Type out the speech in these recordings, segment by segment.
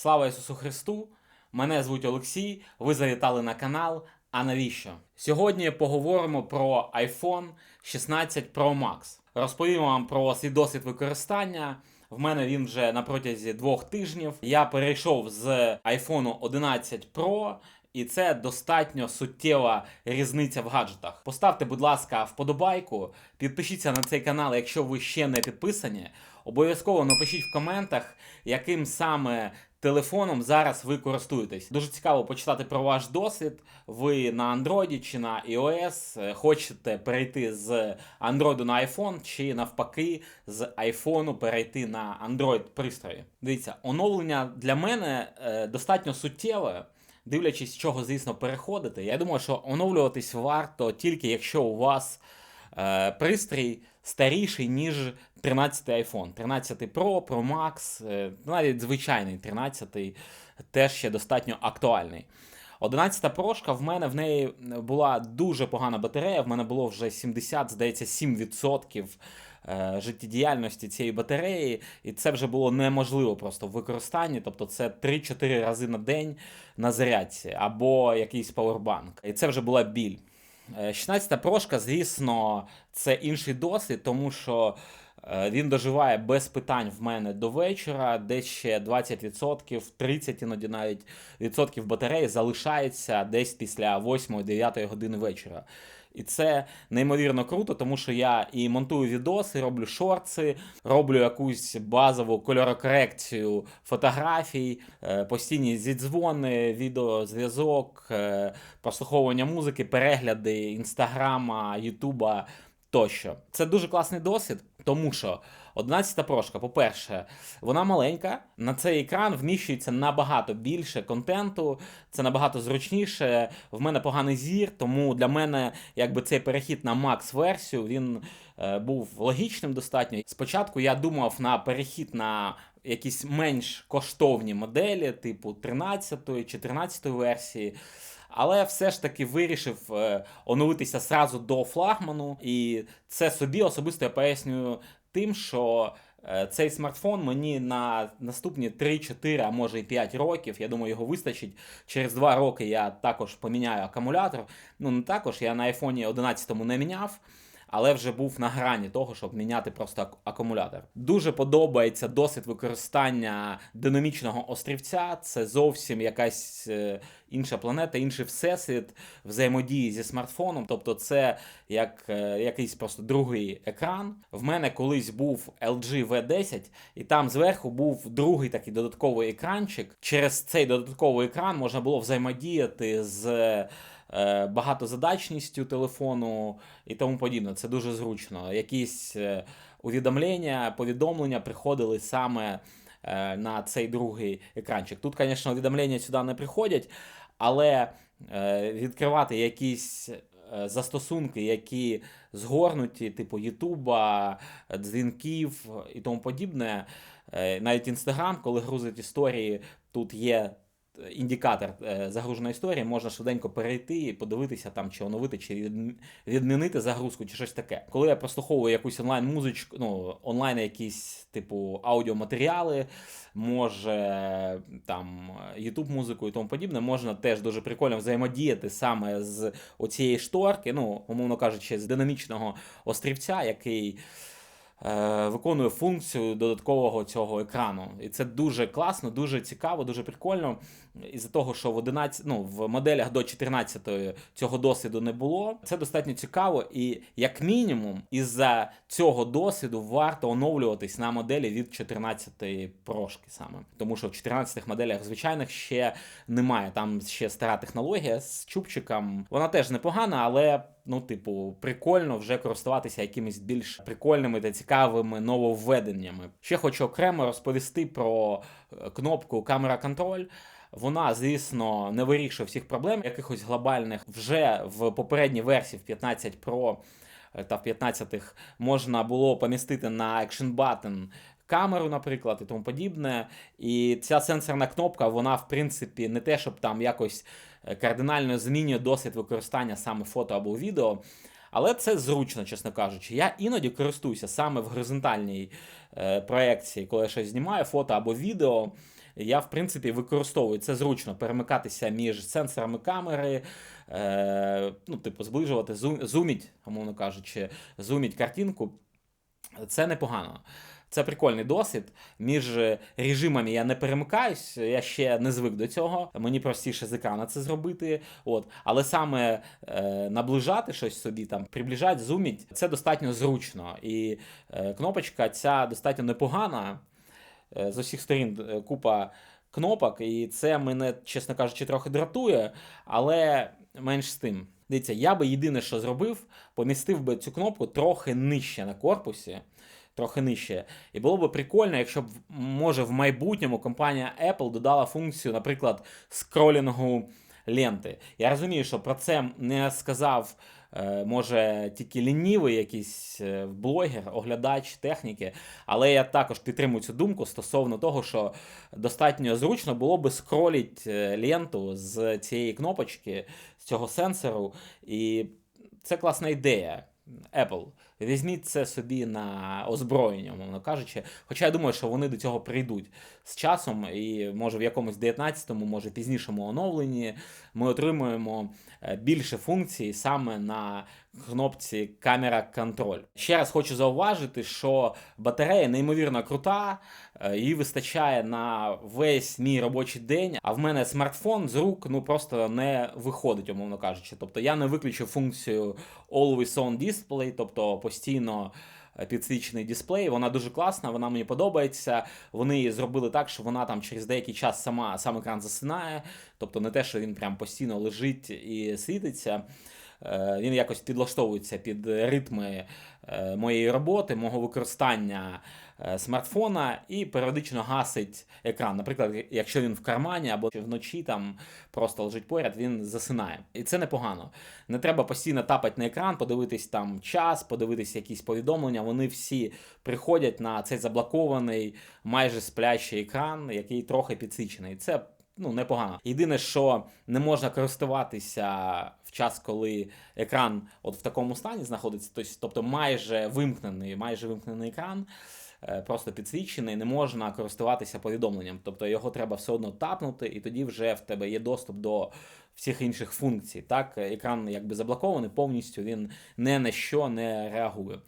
Слава Ісусу Христу! Мене звуть Олексій. Ви завітали на канал. А навіщо? Сьогодні поговоримо про iPhone 16 Pro Max. Розповім вам про свій досвід використання. В мене він вже на протязі двох тижнів. Я перейшов з iPhone 11 Pro. І це достатньо суттєва різниця в гаджетах. Поставте, будь ласка, вподобайку, підпишіться на цей канал, якщо ви ще не підписані. Обов'язково напишіть в коментах, яким саме телефоном зараз ви користуєтесь. Дуже цікаво почитати про ваш досвід. Ви на Android чи на iOS е, хочете перейти з Android на iPhone, чи навпаки з iPhone перейти на Android пристрої. Дивіться, оновлення для мене е, достатньо суттєве. Дивлячись, чого, звісно, переходити. Я думаю, що оновлюватись варто тільки якщо у вас е, пристрій старіший, ніж 13 iPhone. 13 Pro, Pro Max, е, навіть звичайний 13 теж ще достатньо актуальний. 11 прошка в мене в неї була дуже погана батарея. В мене було вже 70, здається, 7% е, життєдіяльності цієї батареї, і це вже було неможливо просто в використанні. Тобто це 3-4 рази на день на зарядці або якийсь павербанк. І це вже була біль. Е, 16 прошка, звісно, це інший досвід, тому що. Е, Він доживає без питань в мене до вечора, десь ще 20%, 30 іноді навіть відсотків батареї залишається десь після 8-9 години вечора. І це неймовірно круто, тому що я і монтую відоси, роблю шорти, роблю якусь базову кольорокорекцію фотографій, е, постійні зідзвони, відеозв'язок, е, прослуховування музики, перегляди інстаграма, ютуба тощо. Це дуже класний досвід, тому що 11 прошка, по-перше, вона маленька. На цей екран вміщується набагато більше контенту, це набагато зручніше. В мене поганий зір, тому для мене якби цей перехід на макс версію він е, був логічним достатньо. Спочатку я думав на перехід на якісь менш коштовні моделі, типу 13 14 версії. Але все ж таки вирішив е, оновитися сразу до флагману, і це собі особисто я пояснюю тим, що е, цей смартфон мені на наступні 3-4, а може і 5 років. Я думаю, його вистачить. Через 2 роки я також поміняю акумулятор. Ну не також, я на iPhone 11 не міняв. Але вже був на грані того, щоб міняти просто акумулятор. Дуже подобається досвід використання динамічного острівця. Це зовсім якась е, інша планета, інший всесвіт взаємодії зі смартфоном. Тобто, це як е, якийсь просто другий екран. В мене колись був LG V10, і там зверху був другий такий додатковий екранчик. Через цей додатковий екран можна було взаємодіяти з багатозадачністю телефону і тому подібне. Це дуже зручно. Якісь е, увідомлення, повідомлення приходили саме е, на цей другий екранчик. Тут, звісно, увідомлення сюди не приходять, але е, відкривати якісь. е, Застосунки, які згорнуті, типу Ютуба, дзвінків і тому подібне. Е, Навіть Інстаграм, коли грузить історії, тут є індикатор е, загруженої історії, можна швиденько перейти і подивитися там, чи оновити, чи відмінити загрузку, чи щось таке. Коли я прослуховую якусь онлайн музичку, ну онлайн якісь типу аудіоматеріали, може там YouTube музику і тому подібне, можна теж дуже прикольно взаємодіяти саме з оцієї шторки, ну, умовно кажучи, з динамічного острівця, який виконує функцію додаткового цього екрану. І це дуже класно, дуже цікаво, дуже прикольно. Із-за того, що в 11, ну, в моделях до 14 цього досвіду не було. Це достатньо цікаво, і як мінімум, із-за цього досвіду варто оновлюватись на моделі від 14 прошки саме. Тому що в 14 моделях звичайних ще немає. Там ще стара технологія з чубчиком. Вона теж непогана, але. Ну, типу, прикольно вже користуватися якимись більш прикольними та цікавими нововведеннями. Ще хочу окремо розповісти про е, кнопку камера контроль. Вона, звісно, не вирішує всіх проблем, якихось глобальних вже в попередній версії в 15 Pro е, та в 15-х можна було помістити на Action Button камеру, наприклад, і тому подібне. І ця сенсорна кнопка, вона, в принципі, не те, щоб там якось кардинально змінює досвід використання саме фото або відео. Але це зручно, чесно кажучи. Я іноді користуюся саме в горизонтальній е, проекції, коли я щось знімаю, фото або відео. я в принципі використовую це зручно перемикатися між сенсорами камери, е, ну, типу, зближувати, зум, зуміть, умовно кажучи, зуміть картинку. Це непогано. Це прикольний досвід. Між режимами я не перемикаюсь, я ще не звик до цього. Мені простіше з екрана це зробити. От. Але саме е, наближати щось собі, там, приближати, зуміть, це достатньо зручно. І е, кнопочка ця достатньо непогана. Е, з усіх сторін е, купа кнопок, і це мене, чесно кажучи, трохи дратує, але менш з тим. Дивіться, я би єдине, що зробив, помістив би цю кнопку трохи нижче на корпусі трохи нижче. І було б прикольно, якщо б, може, в майбутньому компанія Apple додала функцію, наприклад, скролінгу ленти. Я розумію, що про це не сказав. Е, може, тільки лінівий якийсь е, блогер, оглядач техніки, але я також підтримую цю думку стосовно того, що достатньо зручно було би скролити е, ленту з цієї кнопочки, з цього сенсору. І це класна ідея. Apple. Візьміть це собі на озброєння, мовно кажучи. Хоча я думаю, що вони до цього прийдуть з часом, і може в якомусь 19-му, може пізнішому оновленні ми отримуємо е, більше функцій саме на кнопці камера контроль. Ще раз хочу зауважити, що батарея неймовірно крута, е, її вистачає на весь мій робочий день. А в мене смартфон з рук ну просто не виходить, умовно кажучи. Тобто я не виключив функцію Always On Display, тобто постійно. Е, підсвічений дисплей, вона дуже класна, вона мені подобається. Вони зробили так, що вона там через деякий час сама сам екран засинає, тобто не те, що він прям постійно лежить і світиться. Е, він якось підлаштовується під ритми е, моєї роботи, мого використання е, смартфона і періодично гасить екран. Наприклад, якщо він в кармані або вночі там просто лежить поряд, він засинає. І це непогано. Не треба постійно тапати на екран, подивитись там час, подивитись якісь повідомлення. Вони всі приходять на цей заблокований, майже сплячий екран, який трохи підсичений. Це ну, непогано. Єдине, що не можна користуватися в час, коли екран от в такому стані знаходиться, тобто майже вимкнений, майже вимкнений екран. Е, просто підсвічений, не можна користуватися повідомленням. Тобто його треба все одно тапнути, і тоді вже в тебе є доступ до всіх інших функцій. Так, екран якби заблокований, повністю він не на що не реагує.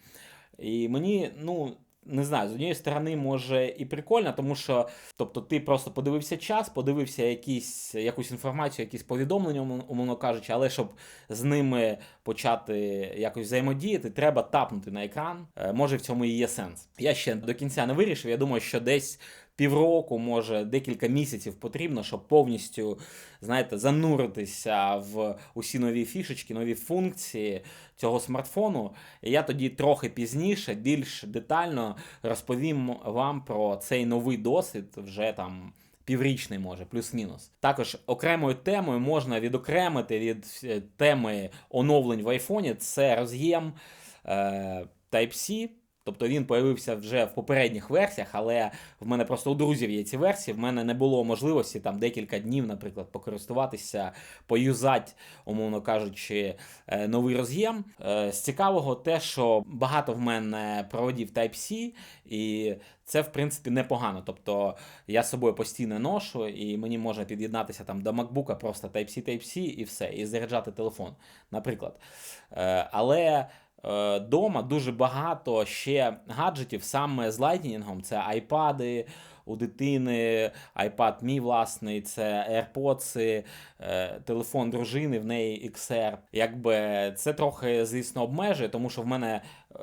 І мені, ну, не знаю, з однієї сторони, може і прикольно, тому що тобто, ти просто подивився час, подивився якісь, якусь інформацію, якісь повідомлення, умовно кажучи, але щоб з ними почати якось взаємодіяти, треба тапнути на екран. Е, може в цьому і є сенс. Я ще до кінця не вирішив. Я думаю, що десь півроку, може декілька місяців потрібно, щоб повністю знаєте, зануритися в усі нові фішечки, нові функції цього смартфону. І я тоді трохи пізніше, більш детально розповім вам про цей новий досвід вже там. Піврічний може, плюс-мінус. Також окремою темою можна відокремити від е, теми оновлень в айфоні. Це роз'єм е, Type-C. Тобто він появився вже в попередніх версіях, але в мене просто у друзів є ці версії. В мене не було можливості там декілька днів, наприклад, покористуватися, поюзати, умовно кажучи, е, новий роз'єм. Е, з цікавого те, що багато в мене проводів Type-C, і це, в принципі, непогано. Тобто я з собою постійно ношу, і мені можна під'єднатися там до MacBook просто Type-C, Type-C і все, і заряджати телефон, наприклад. Е, але дома дуже багато ще гаджетів саме з лайтнінгом. Це айпади у дитини, iPad мій власний, це AirPods, е, телефон дружини, в неї XR. Якби це трохи, звісно, обмежує, тому що в мене. Е,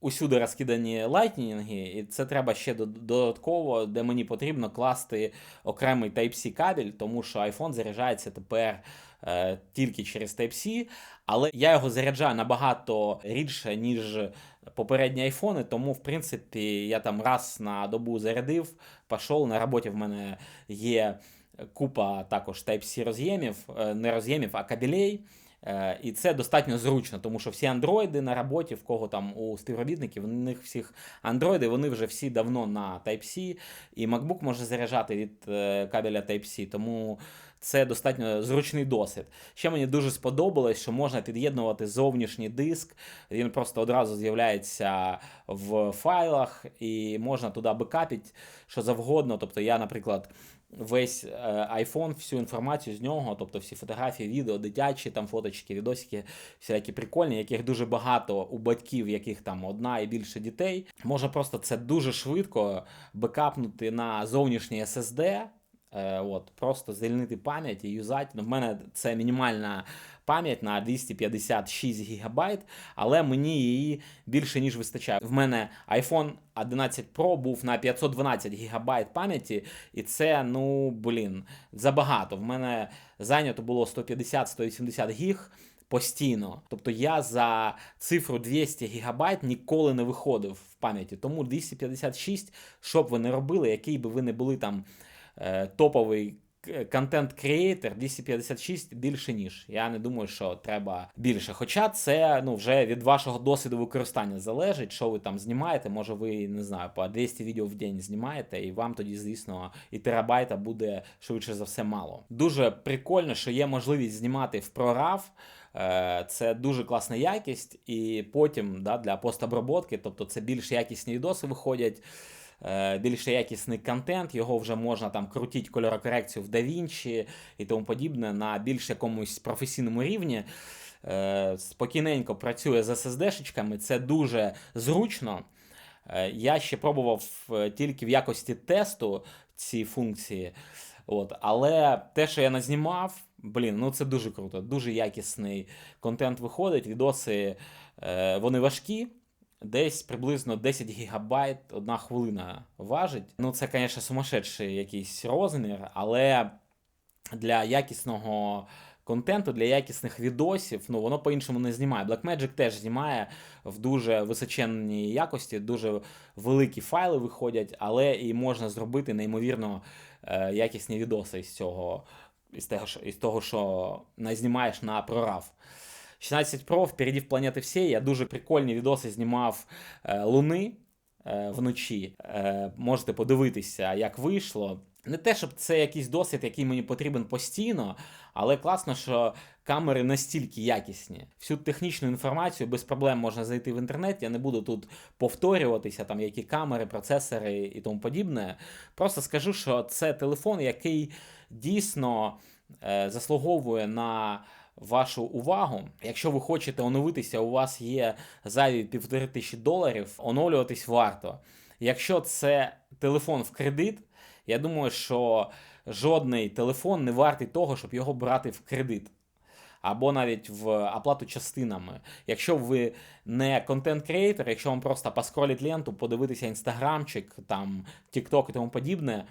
усюди розкидані лайтнінги, і це треба ще додатково, де мені потрібно класти окремий Type-C кабель, тому що iPhone заряджається тепер е, тільки через Type-C, але я його заряджаю набагато рідше, ніж попередні айфони, тому, в принципі, я там раз на добу зарядив, пішов, на роботі в мене є купа також Type-C роз'ємів, е, не роз'ємів, а кабелей. Е, і це достатньо зручно, тому що всі андроїди на роботі, в кого там у співробітників, у них всіх андроїди, вони вже всі давно на Type-C, і MacBook може заряджати від кабеля Type-C, тому це достатньо зручний досвід. Ще мені дуже сподобалось, що можна під'єднувати зовнішній диск, він просто одразу з'являється в файлах, і можна туди бекапити що завгодно. Тобто я, наприклад весь е, iPhone, всю інформацію з нього, тобто всі фотографії, відео, дитячі там фоточки, відосики, всякі прикольні, яких дуже багато у батьків, яких там одна і більше дітей. Можна просто це дуже швидко бекапнути на зовнішній SSD. Е, От, просто звільнити пам'ять і юзати. Ну, в мене це мінімальна пам'ять на 256 ГБ, але мені її більше ніж вистачає. В мене iPhone 11 Pro був на 512 ГБ пам'яті, і це, ну блін, забагато. В мене зайнято було 150-180 гіг. Постійно, тобто я за цифру 200 ГБ ніколи не виходив в пам'яті. Тому 256, що б ви не робили, який би ви не були там топовий контент креатор 256 більше ніж. Я не думаю, що треба більше. Хоча це ну вже від вашого досвіду використання залежить, що ви там знімаєте. Може, ви не знаю, по 200 відео в день знімаєте, і вам тоді, звісно, і терабайта буде швидше за все мало. Дуже прикольно, що є можливість знімати в прорав. Е, це дуже класна якість, і потім да, для постоброботки, тобто це більш якісні відоси виходять. Е, більш якісний контент, його вже можна там крутити кольорокорекцію в DaVinci і тому подібне на більш якомусь професійному рівні. Е, спокійненько працює з SSD-шечками, це дуже зручно. Е, я ще пробував тільки в якості тесту ці функції. От, Але те, що я назнімав, блін, ну це дуже круто, дуже якісний контент виходить. Відоси вони важкі десь приблизно 10 гігабайт одна хвилина важить. Ну, це, звісно, сумасшедший якийсь розмір, але для якісного. Контенту для якісних відосів, ну воно по-іншому не знімає. Blackmagic теж знімає в дуже височенній якості, дуже великі файли виходять, але і можна зробити неймовірно е, якісні відоси із цього, із того, із того, що знімаєш на прорав. 16 Pro впереді в планети всі. Я дуже прикольні відоси знімав е, Луни е, вночі. Е, можете подивитися, як вийшло. Не те, щоб це якийсь досвід, який мені потрібен постійно, але класно, що камери настільки якісні. Всю технічну інформацію без проблем можна знайти в інтернеті. Я не буду тут повторюватися, там які камери, процесори і тому подібне. Просто скажу, що це телефон, який дійсно заслуговує на вашу увагу. Якщо ви хочете оновитися, у вас є зайві півтори тисячі доларів, оновлюватись варто. Якщо це телефон в кредит, я думаю, що жодний телефон не вартий того, щоб його брати в кредит. Або навіть в оплату частинами. Якщо ви не контент-креатор, якщо вам просто поскролить ленту, подивитися інстаграмчик, там, TikTok і тому подібне,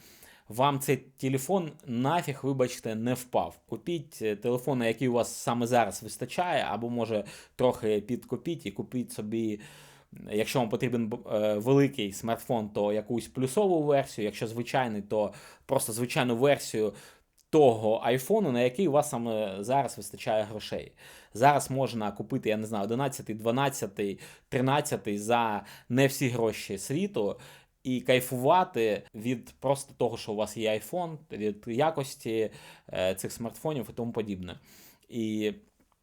вам цей телефон нафіг, вибачте, не впав. Купіть е, телефон, на який у вас саме зараз вистачає, або може трохи підкупіть і купіть собі. Якщо вам потрібен е, великий смартфон, то якусь плюсову версію. Якщо звичайний, то просто звичайну версію того айфону, на який у вас саме зараз вистачає грошей. Зараз можна купити, я не знаю, 11, 12, 13 за не всі гроші світу і кайфувати від просто того, що у вас є iPhone, від якості е, цих смартфонів і тому подібне. І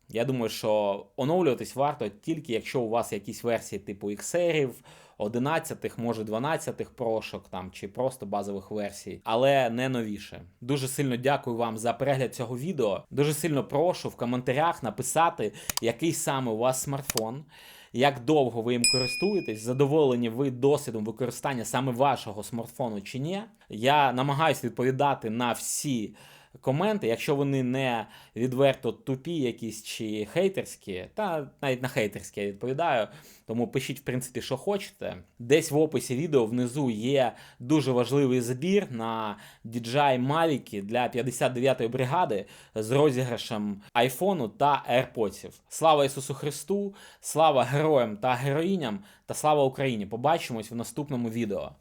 я думаю, що оновлюватись варто тільки якщо у вас якісь версії типу XR, 11, може 12 прошок там чи просто базових версій, але не новіше. Дуже сильно дякую вам за перегляд цього відео. Дуже сильно прошу в коментарях написати, який саме у вас смартфон як довго ви їм користуєтесь, задоволені ви досвідом використання саме вашого смартфону чи ні. Я намагаюся відповідати на всі коменти, якщо вони не відверто тупі, якісь чи хейтерські, та навіть на хейтерські я відповідаю. Тому пишіть, в принципі, що хочете. Десь в описі відео внизу є дуже важливий збір на DJI Mavic для 59-ї бригади з розіграшем айфону та AirPods. Слава Ісусу Христу! Слава героям та героїням та слава Україні! Побачимось в наступному відео.